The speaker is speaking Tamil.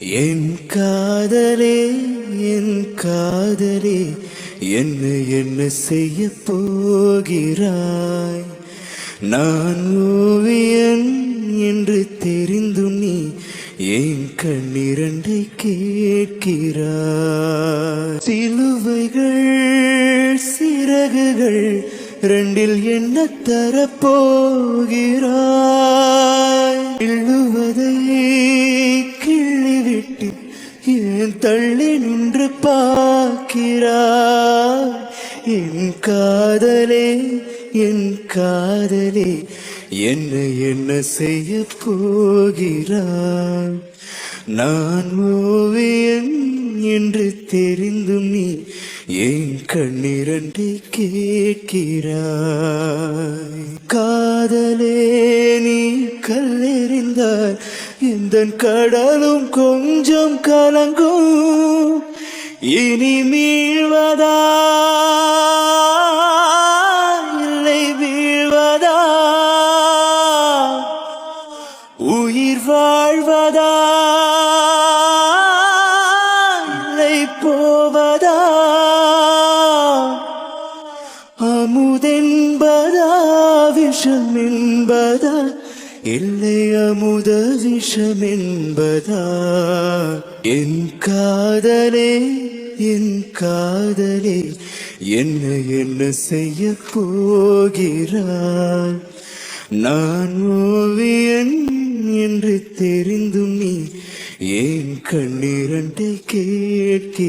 என் காதலே என் காதலே என்ன என்ன செய்ய போகிறாய்? நான் ஓவியன் என்று தெரிந்து நீ என் கண்ணிரண்டை கேட்கிறாய். சிலுவைகள் சிறகுகள் ரெண்டில் என்ன தரப்போகிறாய் என் தள்ளி நின்று பார்க்கிறாய் என் காதலே என் காதலே என்ன என்ன செய்ய போகிறாய்? நான் ஓவியன் என்று தெரிந்தும் நீ என் கண்ணிரண்டை கேட்கிறாய். காதலே நீ கல்லெறிந்த இந்த கடலும் கொஞ்சம் கலங்கும். இனி மீழ்வதா இல்லை வீழ்வதா? உயிர் வாழ்வதா? இல்லை போவதா? அமுதென்பதா? விஷம் என்பதா இல்லை அமுத விஷம் என்பதா என் காதலே என் காதலே என்ன என்ன செய்ய போகிறார் நான் ஓவியன் என்று தெரிந்தும் நீ ஏன் கண்ணிரண்டை கேட்கிறாய்?